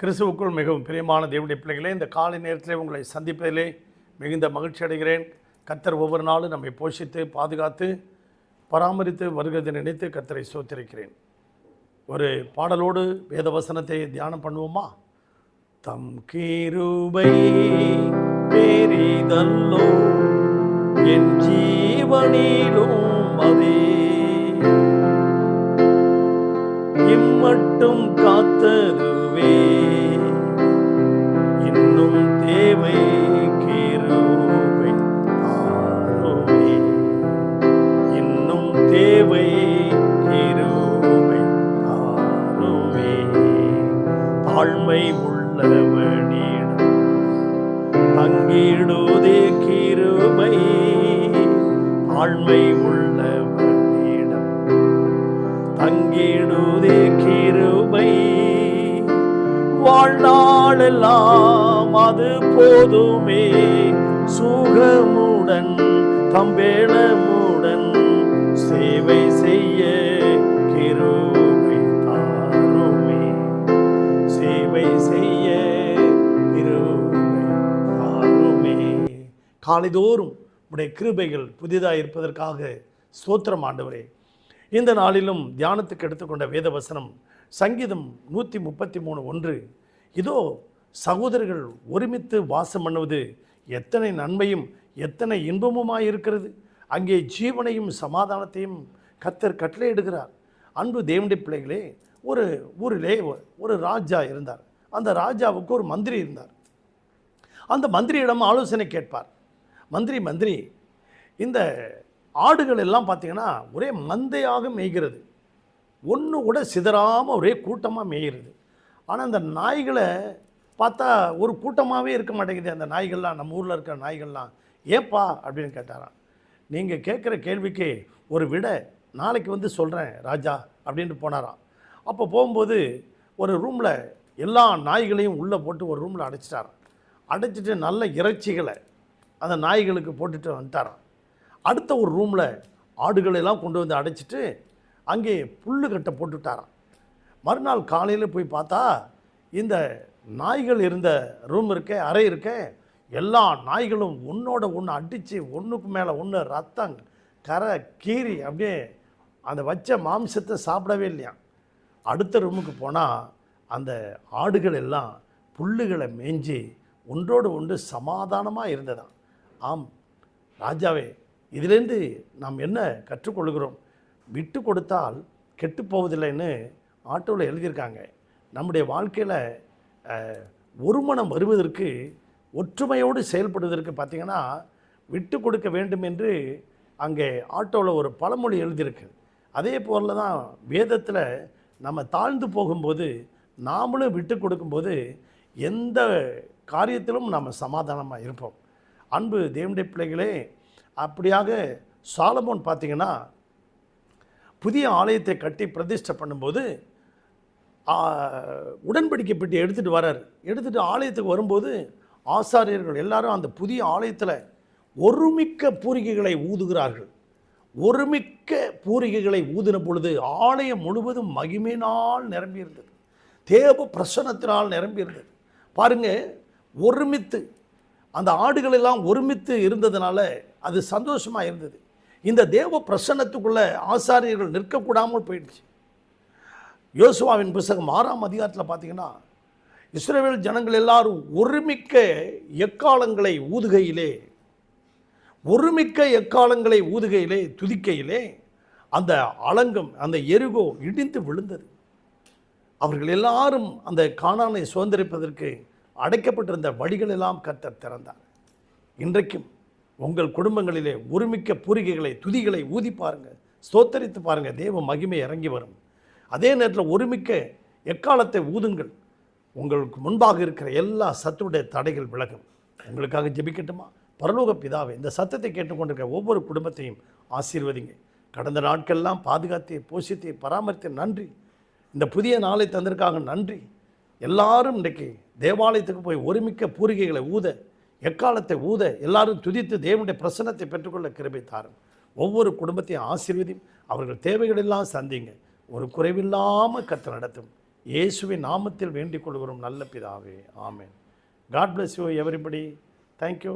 கிறிஸ்துவுக்குள் மிகவும் பிரியமான தேவனுடைய பிள்ளைகளே இந்த காலை நேரத்தில் உங்களை சந்திப்பதிலே மிகுந்த மகிழ்ச்சி அடைகிறேன். கர்த்தர் ஒவ்வொரு நாளும் நம்மை போஷித்து பாதுகாத்து பராமரித்து வருகிறதை நினைத்து கர்த்தரை சோத்திருக்கிறேன். ஒரு பாடலோடு வேத வசனத்தை தியானம் பண்ணுவோமா? தம் கீருபை பெரிதல்லோ என் ஜீவனிலும் அதே மட்டும் காத்தருவே. இன்னும் தேவை கிருபை தாருமே இன்னும் தேவை கிருபை தாருமே தாழ்மை உள்ளவனிடம் பங்கிடுதே கிருபை. தாழ்மை உள்ள தங்கிடுதே கிருபை. வாழ்நாளெல்லாம் அது போதுமே. சுகமுடன் தம்பேளமுடன் சேவை செய்ய கிருபை தாருமே சேவை செய்ய கிருபை தாருமே காலைதோறும் உடைய கிருபைகள் புதிதாக இருப்பதற்காக ஸ்தோத்திரம் ஆண்டவரே. இந்த நாளிலும் தியானத்துக்கு எடுத்துக்கொண்ட வேதவசனம் சங்கீதம் நூற்றி முப்பத்தி மூணு ஒன்று. இதோ சகோதரர்கள் ஒருமித்து வாசம் பண்ணுவது எத்தனை நன்மையும் எத்தனை இன்பமுமாய் இருக்கிறது அங்கே ஜீவனையும் சமாதானத்தையும் கத்தர் கட்டளையிடுகிறார். அன்பு தேவண்டி பிள்ளைகளே ஒரு ஊரிலே ஒரு ராஜா இருந்தார். அந்த ராஜாவுக்கு ஒரு மந்திரி இருந்தார். அந்த மந்திரியிடம் ஆலோசனை கேட்பார். மந்திரி மந்திரி இந்த ஆடுகள் எல்லாம் பார்த்தீங்கன்னா ஒரே மந்தையாக மேய்கிறது. ஒன்று கூட சிதறாமல் ஒரே கூட்டமாக மேய்கிறது. ஆனால் அந்த நாய்களை பார்த்தா ஒரு கூட்டமாகவே இருக்க மாட்டேங்குது அந்த நாய்கள்லாம். நம்ம ஊரில் இருக்கிற நாய்கள்லாம். ஏப்பா அப்படின்னு கேட்டாராம். நீங்கள் கேட்குற கேள்விக்கு ஒரு விட நாளைக்கு வந்து சொல்கிறேன் ராஜா அப்படின்ட்டு போனாராம். அப்போ போகும்போது ஒரு ரூமில் எல்லா நாய்களையும் உள்ளே போட்டு ஒரு ரூமில் அடைச்சிட்டாராம். அடைச்சிட்டு நல்ல இறைச்சிகளை அந்த நாய்களுக்கு போட்டுட்டு வந்துட்டாராம். அடுத்த ஒரு ரூமில் ஆடுகளெல்லாம் கொண்டு வந்து அடைச்சிட்டு அங்கே புல்லு கட்டை போட்டுவிட்டாராம் மறுநாள் காலையில் போய் பார்த்தா இந்த நாய்கள் இருந்த ரூம் இருக்க அறை இருக்க எல்லா நாய்களும் ஒன்றோட ஒன்று அடித்து ஒன்றுக்கு மேலே ஒன்று ரத்தம் கரை கீறி அப்படியே அந்த வச்ச மாம்சத்தை சாப்பிடவே இல்லையா? அடுத்த ரூமுக்கு போனால் அந்த ஆடுகள் எல்லாம் புல்லுகளை மேய்ஞ்சி ஒன்றோடு ஒன்று சமாதானமாக இருந்ததாம். ஆம் ராஜாவே இதிலேருந்து நாம் என்ன கற்றுக்கொள்கிறோம்? விட்டு கொடுத்தால் கெட்டு போவதில்லைன்னு ஆட்டோவில் எழுதியிருக்காங்க. நம்முடைய வாழ்க்கையில் ஒரு மனம் வருவதற்கு ஒற்றுமையோடு செயல்படுவதற்கு பார்த்திங்கன்னா விட்டு கொடுக்க வேண்டும் என்று அங்கே ஆட்டோவில் ஒரு பழமொழி எழுதியிருக்கு. அதே போல தான் வேதத்தில் நம்ம தாழ்ந்து போகும்போது நாமளும் விட்டு கொடுக்கும்போது எந்த காரியத்திலும் நாம் சமாதானமாக இருப்போம். அன்பு தேவனுடைய பிள்ளைகளே அப்படியாக சாலமோன் பார்த்தீங்கன்னா புதிய ஆலயத்தை கட்டி பிரதிஷ்டை பண்ணும்போது உடன்படிக்கப்பட்டு உடன்படிக்கை பெட்டி எடுத்துகிட்டு வரார். எடுத்துகிட்டு ஆலயத்துக்கு வரும்போது ஆசாரியர்கள் எல்லாரும் அந்த புதிய ஆலயத்தில் ஒருமிக்க பூரிகைகளை ஊதுகிறார்கள். ஒருமிக்க பூரிகைகளை ஊதின பொழுது ஆலயம் முழுவதும் மகிமையினால் நிரம்பியிருந்தது. தேவ பிரசன்னத்தினால் நிரம்பியிருந்தது. பாருங்க ஒருமித்து அந்த ஆடுகள் எல்லாம் ஒருமித்து இருந்ததுனால அது சந்தோஷமாக இருந்தது. இந்த தேவ பிரசன்னத்துக்குள்ளே ஆசாரியர்கள் நிற்கக்கூடாமல் போயிடுச்சு. யோசுவாவின் புஸ்தகம் ஆறாம் அதிகாரத்தில் பார்த்தீங்கன்னா இஸ்ரேல் ஜனங்கள் எல்லாரும் ஒருமிக்க எக்காலங்களை ஊதுகையிலே ஒருமிக்க எக்காலங்களை ஊதுகையிலே துதிக்கையிலே அந்த அலங்கம் அந்த எருகோ இடிந்து விழுந்தது. அவர்கள் எல்லாரும் அந்த காணானை சுதந்திரிப்பதற்கு அடைக்கப்பட்டிருந்த வழிகளெல்லாம் கத்தர் திறந்தார். இன்றைக்கும் உங்கள் குடும்பங்களிலே ஒருமிக்க பூரிகைகளை துதிகளை ஊதி பாருங்கள் ஸ்தோத்தரித்து பாருங்கள் தேவ மகிமை இறங்கி வரும். அதே நேரத்தில் ஒருமிக்க எக்காலத்தை ஊதுங்கள். உங்களுக்கு முன்பாக இருக்கிற எல்லா சத்துடைய தடைகள் விலகும். உங்களுக்காக ஜெபிக்கட்டுமா? பரலோக பிதாவை இந்த சத்தத்தை கேட்டுக்கொண்டிருக்க ஒவ்வொரு குடும்பத்தையும் ஆசீர்வதிங்க. கடந்த நாட்கள்லாம் பாதுகாத்து போஷித்து பராமரித்து நன்றி. இந்த புதிய நாளை தந்திருக்காங்க நன்றி. எல்லாரும் இன்றைக்கு தேவாலயத்துக்கு போய் ஒருமிக்க பூரிகைகளை ஊத எக்காலத்தை ஊத எல்லாரும் துதித்து தேவனுடைய பிரசன்னத்தை பெற்றுக்கொள்ள கிருபை தாரும் ஒவ்வொரு குடும்பத்தையும் ஆசீர்வதியும். அவர்கள் தேவைகளெல்லாம் சந்திங்க. ஒரு குறைவில்லாமல் கற்று நடத்தும். இயேசுவின் நாமத்தில் வேண்டிக் கொள்கிறோம் நல்ல பிதாவே. ஆமேன். God bless you everybody thank you